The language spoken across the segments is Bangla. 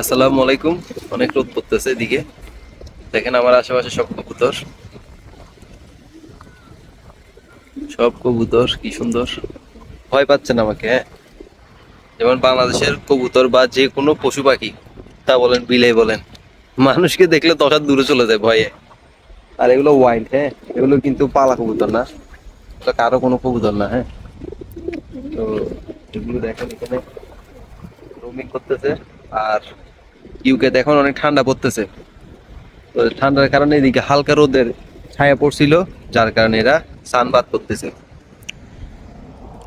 আসসালামু আলাইকুম। অনেক রোদ পড়তেছে এদিকে। দেখেন আমার আশেপাশে সব কবুতর। সব কবুতর, কি সুন্দর। ভয় পাচ্ছেন আমাকে হ্যাঁ? যেমন বাংলাদেশের কবুতর বা যে কোনো পশু পাখি, তা বলেন বিলে বলেন, মানুষকে দেখলে দশ হাত দূরে চলে যায় ভয়ে। আর এগুলো ওয়াইল্ড হ্যাঁ? এগুলো কিন্তু পালা কবুতর না। এগুলো কারও কোনো কবুতর না হ্যাঁ? তো এগুলো দেখেন এখানে রোমিং করতেছে। আর ইউকে এখন অনেক ঠান্ডা পড়তেছে। তো ঠান্ডার কারণে এদিকে হালকা রোদের ছায়া পড়ছিল, যার কারণে এরা সানবাদ করতেছে।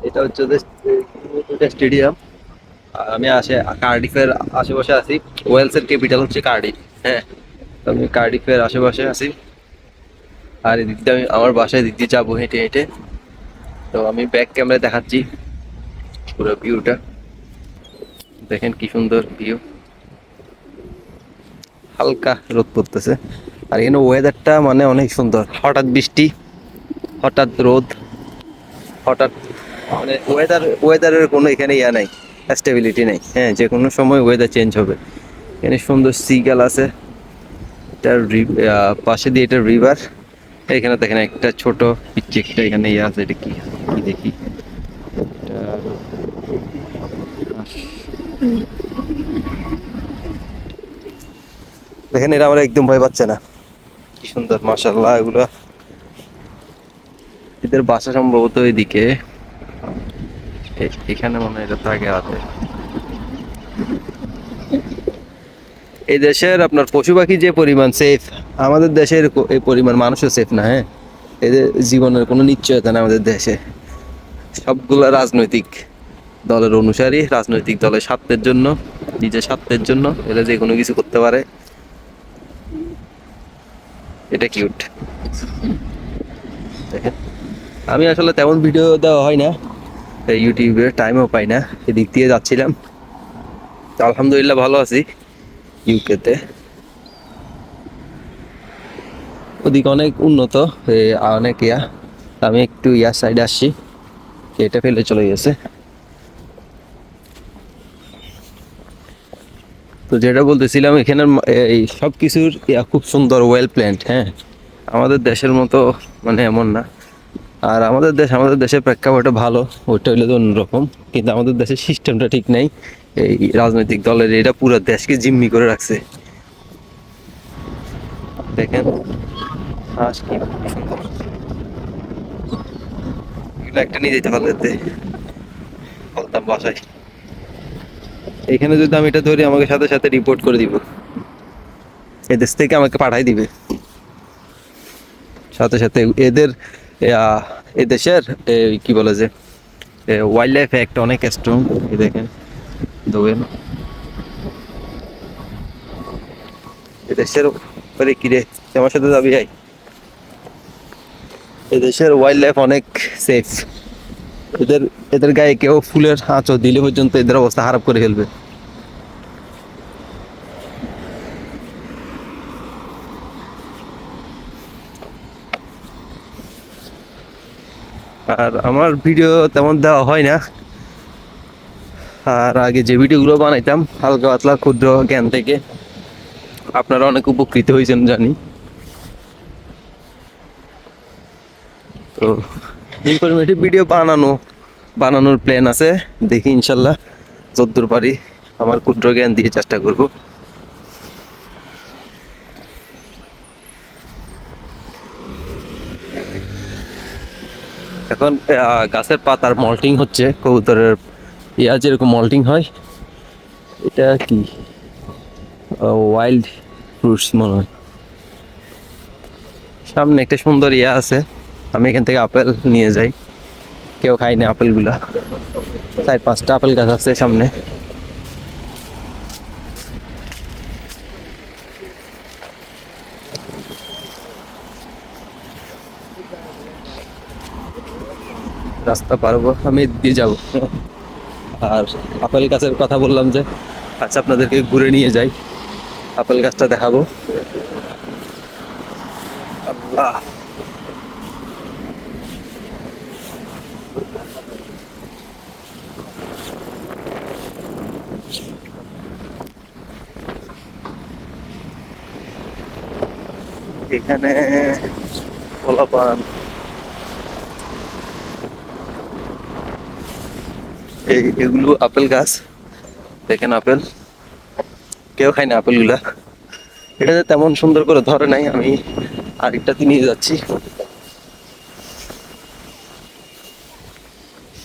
এটা হচ্ছে স্টেডিয়াম। আমি আসে কার্ডিফের আশেপাশে আছি। ওয়েলসের ক্যাপিটাল হচ্ছে কার্ডিফ হ্যাঁ। আমি কার্ডিফের আশেপাশে আছি। আর এদিক দিয়ে আমি আমার বাসায় দিক দিয়ে যাব হেঁটে হেঁটে। তো আমি ব্যাক ক্যামেরায় দেখাচ্ছি পুরো ভিউটা দেখেন কি সুন্দর ভিউ হালকা রোদ পড়তেছে। আর এখানে ওয়েদারটা মানে অনেক সুন্দর। হঠাৎ বৃষ্টি, হঠাৎ রোদ, হঠাৎ মানে ওয়েদার ওয়েদারের কোনো এখানে ইয়া নাই স্টেবিলিটি নেই। হ্যাঁ যে কোনো সময় ওয়েদার চেঞ্জ হবে। এখানে সুন্দর সিগাল আছে। এটা পাশে দিয়ে এটা রিভার এখানে দেখেন একটা ছোট পিচ্ছি একটা এখানে ইয়ে আছে, এটা কি? কি দেখি? এটা দেখেন এরা আমার একদম ভয় পাচ্ছে না। কি সুন্দর মাশাল্লাহ এগুলো। এদের বাসা সম্ভবত এদিকে এখানে মনে হয় এটা থাকে হাতে। এই দেশের আপনার পশু পাখি যে পরিমাণ সেফ আমাদের দেশের এই পরিমাণ মানুষও সেফ না হ্যাঁ? এদের জীবনের কোনো নিশ্চয়তা না আমাদের দেশে। সবগুলা রাজনৈতিক দলের অনুসারী, রাজনৈতিক দলের স্বার্থের জন্য, নিজের স্বার্থের জন্য, এরা যে কোনো কিছু করতে পারে। এটা কিউট আমি আসলে তেমন ভিডিও দেওয়া হয় না। ইউটিউবে টাইমও পাই না। এদিক দিয়ে যাচ্ছিলাম। আলহামদুলিল্লাহ ভালো আছি ইউকেতে ওদিকে অনেক উন্নত অনেক ইয়া। আমি একটু ইয়ার সাইডে আসছি। এটা ফেলে চলে গেছে। তো যেটা বলতেছিলাম, এখানের এই সব কিছুর খুব সুন্দর ওয়েল প্ল্যান্ড হ্যাঁ? আমাদের দেশের মতো মানে এমন না। আর আমাদের দেশ, আমাদের দেশের প্রেক্ষাপটে ভালো, ওইটা হইলে তো অন্যরকম। কিন্তু আমাদের দেশের সিস্টেমটা ঠিক নাই। এই রাজনৈতিক দলের, এটা পুরো দেশকে জিম্মি করে রাখছে। দেখেন একটা নিয়ে যেতে পারলে বলতাম বাসায়। এখানে যদি আমি এটা ধরি, আমাকে সাথে সাথে রিপোর্ট করে দিব। এদেশ থেকে আমাকে পাঠাই দিবে। সাথে সাথে এদের এদেশের কি বলে যে ওয়াইল্ড লাইফ অ্যাক্ট অনেক স্ট্রং এই দেখেন দেখেন এদেশের পরে কি রে? আমার সাথে যাবি আই এদেশের ওয়াইল্ড লাইফ অনেক সেফ এদের এদের গায়ে কেউ ফুলের আঁচড় দিলে পর্যন্ত এদের অবস্থা খারাপ করে ফেলবে। আর আমার ভিডিও তেমন দেওয়া হয় না। আর আগে যে ভিডিওগুলো বানাইতাম, হালকা পাতলা ক্ষুদ্র জ্ঞান থেকে, আপনারা অনেক উপকৃত হয়েছেন জানি। তো ইনফরমেটিভ ভিডিও বানানো, বানানোর প্ল্যান আছে। দেখি ইনশাল্লাহ, যদ্দূর পারি, আমার ক্ষুদ্র জ্ঞান দিয়ে চেষ্টা করব। এখন গাছের পাতার মল্টিং হচ্ছে, কবুতরের, ইয়া যেরকম মল্টিং হয়, এটা কি? ওয়াইল্ড ফ্রুটস মনে হয়। সামনে একটা সুন্দর ইয়া আছে। আমি এখান থেকে আপেল নিয়ে যাই। কেউ খাই না আপেলগুলা। চার পাঁচটা আপেল গাছ আছে সামনে। রাস্তা পারব আমি দিয়ে যাব। আর আপেল গাছের কথা বললাম যে আচ্ছা আপনাদেরকে ঘুরে নিয়ে যাই। আপেল গাছটা দেখাবো। আল্লাহ। এখানে পান এগুলো আপেল গাছ। দেখেন আপেল। কেউ খায় না আপেলগুলা। এটা যে তেমন সুন্দর করে ধরে নাই, আমি আরেকটাতে নিয়ে যাচ্ছি।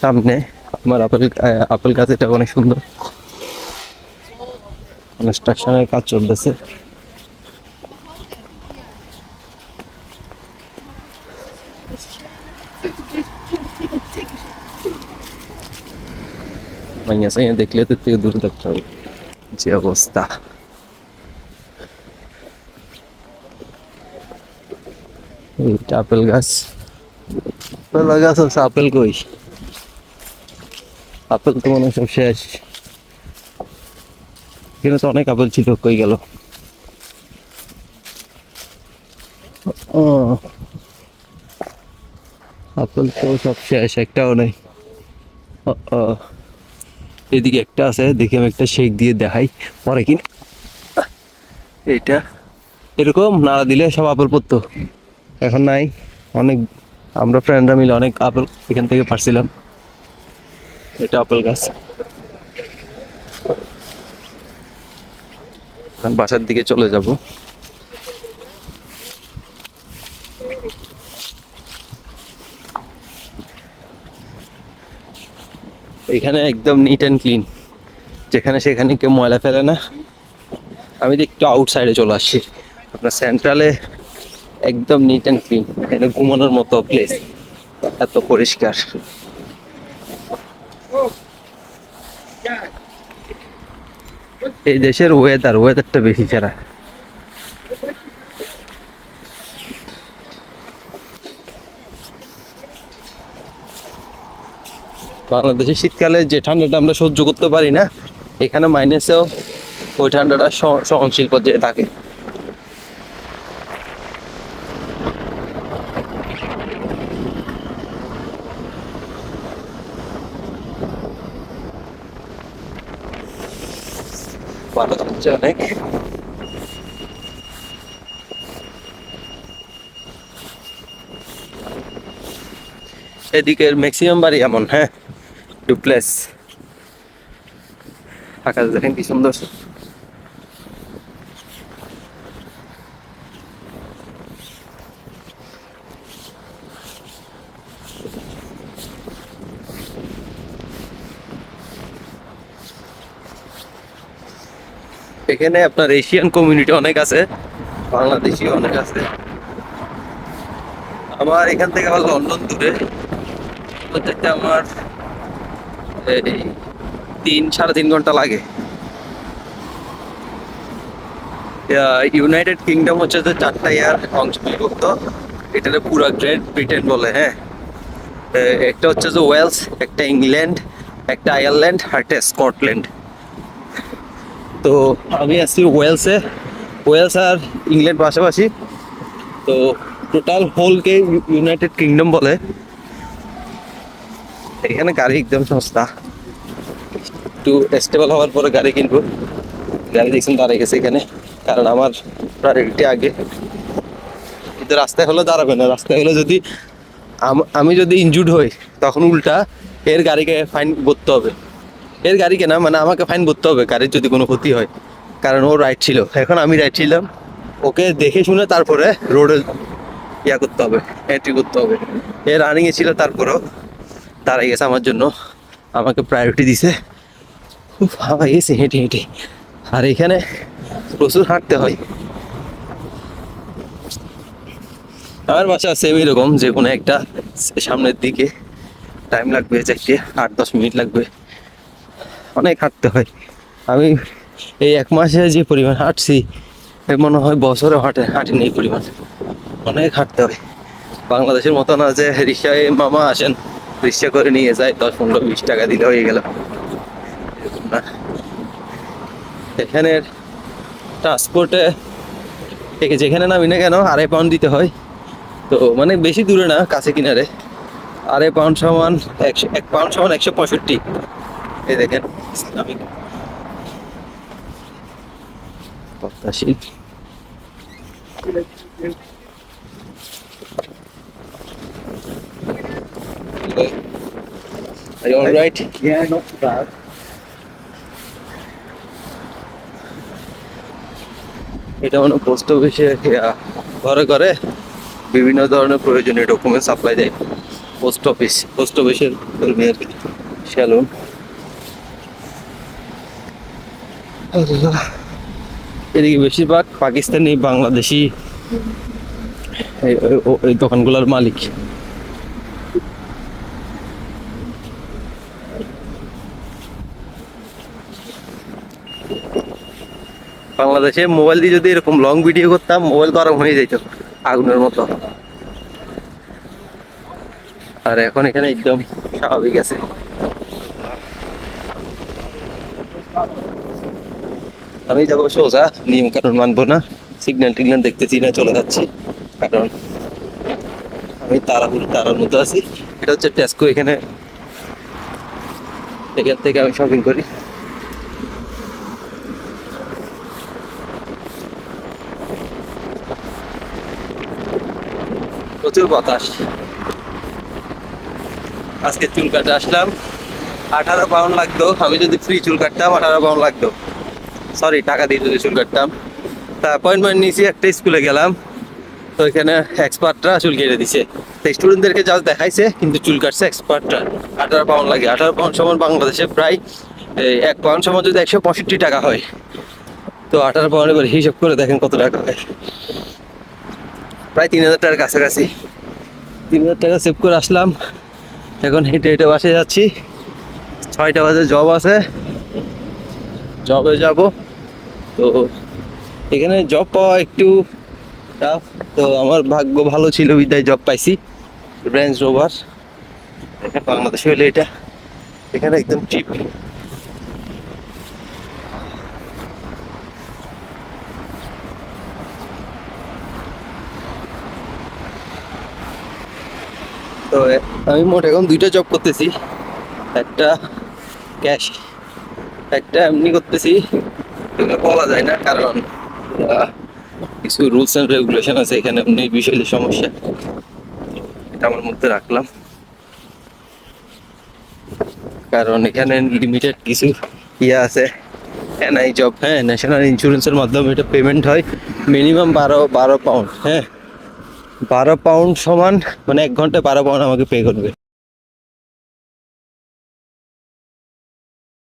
সামনে আমার আপেল আপেল গাছ, এটা অনেক সুন্দর। কনস্ট্রাকশনের কাজ চলতেছে। মাইয়া সাইয়া দেখলে তো থেকে দূরে দেখতে হবে। যে অবস্থা। এইটা আপেল গাছ। আপেল গাছ আছে আপেল কই? আপেল তো মনে সব শেষ। এখানে তো অনেক আপেল ছিল কই গেল? আপেল তো সব শেষ একটাও নেই। ও। এদিকে একটা আছে, দেখি আমি একটা শেক দিয়ে দেখাই। পরে কিনা এইটা। এরকম নাড়া দিলে সব আপেল পড়তো। এখন নাই। অনেক আমরা ফ্রেন্ডরা মিলে অনেক আপেল এখান থেকে পারছিলাম এটা আপেল গাছ। বাসার দিকে চলে যাব। এখানে একদম নিট অ্যান্ড ক্লিন যেখানে সেখানে কেউ ময়লা ফেলে না। আমি তো একটু আউটসাইডে চলে আসছি। আপনার সেন্ট্রালে একদম নিট অ্যান্ড ক্লিন এটা ঘুমানোর মতো প্লেস এত পরিষ্কার। এই দেশের ওয়েদার ওয়েদারটা বেশি ছাড়া বাংলাদেশে শীতকালে যে ঠান্ডাটা আমরা সহ্য করতে পারি না, এখানে মাইনাসেও ওই ঠান্ডাটা সহ- সহনশীল পর্যায়ে থাকে। অনেক। এদিকের ম্যাক্সিমাম বাড়ি এমন হ্যাঁ। ডুপ্লেস। আকাশ দেখেন কি সুন্দর। এখানে আপনার এশিয়ান কমিউনিটি অনেক আছে, বাংলাদেশি অনেক আছে। আমার এখান থেকে আবার লন্ডন দূরে। আমার তিন, সাড়ে তিন ঘণ্টা লাগে। ইউনাইটেড কিংডম হচ্ছে যে চারটা ইয়ার অংশ বিভক্ত এটাকে পুরো গ্রেট ব্রিটেন বলে হ্যাঁ। একটা হচ্ছে যে ওয়েলস একটা ইংল্যান্ড একটা আয়ারল্যান্ড আর একটা স্কটল্যান্ড তো আমি আছি ওয়েলসে ওয়েলস আর ইংল্যান্ড পাশাপাশি। তো টোটাল হোলকে ইউনাইটেড কিংডম বলে। এখানে গাড়ি একদম সস্তা। একটু স্টেবল হওয়ার পরে গাড়ি কিনবো। গাড়ি দেখছেন দাঁড়িয়ে গেছে এখানে, কারণ আমার প্রায়োরিটি আগে। কিন্তু রাস্তায় হলে দাঁড়াবে না, রাস্তায় হলে যদি আমি যদি ইনজুর্ড হই, তখন উল্টা এর গাড়িকে ফাইন ভরতে হবে। এর গাড়িকে না মানে আমাকে ফাইন ভরতে হবে, গাড়ির যদি কোনো ক্ষতি হয়। কারণ ও রাইট ছিল। এখন আমি রাইট ছিলাম। ওকে দেখে শুনে তারপরে রোডে ইয়া করতে হবে এন্ট্রি করতে হবে। এ রানিংয়ে ছিল তারপরেও। দাঁড়াই গেছে আমার জন্য আমাকে প্রায়োরিটি দিছে। হাওয়া গেছে হেঁটে হেঁটে। আর এখানে প্রচুর হাঁটতে হয়। আমার বাসা সেম এরকম, যে কোনো একটা সামনের দিকে টাইম লাগবে, চারটে আট, দশ মিনিট লাগবে। অনেক হাঁটতে হয়। আমি এই এক মাসে যে পরিমাণ হাঁটছি মনে হয় বছরে হাঁটে হাঁটিনি এই পরিমাণ। অনেক হাঁটতে হয়। বাংলাদেশের মতো না যে রিক্সায় মামা আসেন। রিক্সা করে নিয়ে যায়, দশ পনেরো বিশ টাকা দিলে হয়ে গেল। না। এখানের ট্রান্সপোর্টে থেকে যেখানে নামি না কেন, আড়াই পাউন্ড দিতে হয়। তো মানে বেশি দূরে না, কাছে কিনারে। আড়াই পাউন্ড সমান একশো, এক পাউন্ড সমান একশো পঁয়ষট্টি। এই দেখেন ইসলামিক পদ্মা শিল্প Are you all right? Yeah, not too bad. এটা মানে পোস্ট অফিসে ঘরে ঘরে বিভিন্ন ধরনের প্রয়োজনীয় ডকুমেন্ট সাপ্লাই দেয়। পোস্ট অফিস পোস্ট অফিসের কর্মী আর কি স্যালুন এদিকে বেশিরভাগ পাকিস্তানি বাংলাদেশি এই দোকানগুলোর মালিক। বাংলাদেশে মোবাইল দিয়ে যদি এরকম লং ভিডিও করতাম, মোবাইল গরম হয়ে যেত আগুনের মতো। আর এখন এখানে একদম স্বাভাবিক আছে। আমি যাব সোজা, নিয়ম কারণ মানবো না। সিগন্যাল টিগন্যাল দেখতেছি না, চলে যাচ্ছি। কারণ আমি তাড়াহুড়ো তারার মধ্যে আছি। এটা হচ্ছে টেস্কো এখানে। এখান থেকে আমি শপিং করি। প্রচুর বাতাস। আজকে চুল কাটে আসলাম। আঠারো পাউন্ড লাগতো। আমি যদি ফ্রি চুল কাটতাম, আঠারো পাউন্ড লাগতো। সরি টাকা দিয়ে যদি চুল কাটতাম। তা অ্যাপয়েন্টমেন্ট নিয়েছি, একটা স্কুলে গেলাম। তো এখানে এক্সপার্টরা চুল কেটে দিছে। তো স্টুডেন্টদেরকে যা দেখাইছে, কিন্তু চুল কাটছে এক্সপার্টরা আঠারো পাউন্ড লাগে। আঠারো পাউন্ড সমান বাংলাদেশে প্রায় এক পাউন্ড সমান যদি একশো পঁয়ষট্টি টাকা হয়। তো আঠারো পাউন্ড এবার হিসাব করে দেখেন কত টাকা হয়। প্রায় তিন হাজার টাকার কাছাকাছি। তিন হাজার টাকা সেভ করে আসলাম। এখন হেঁটে হেঁটে বাসে যাচ্ছি। ছয়টা বাজে জব আছে। জবে যাব। তো এখানে জব পাওয়া একটু টাফ তো আমার ভাগ্য ভালো ছিল, বিদায় জব পাইছি। রেঞ্জ রোভার বাংলাদেশে হলে এটা। এখানে একদম চিপ তো আমি মোট এখন দুইটা জব করতেছি। একটা ক্যাশ একটা এমনি করতেছি। বলা যায় না, কারণ কিছু রুলস অ্যান্ড রেগুলেশন আছে, এখানে এমনি বিষয়ের সমস্যা। এটা আমার মধ্যে রাখলাম। কারণ এখানে লিমিটেড কিছু ইয়ে আছে। এনআই জব হ্যাঁ ন্যাশনাল ইন্স্যুরেন্সের মাধ্যমে এটা পেমেন্ট হয়। মিনিমাম বারো বারো পাউন্ড হ্যাঁ। বারো পাউন্ড সমান মানে এক ঘন্টায় বারো পাউন্ড আমাকে পে করবে।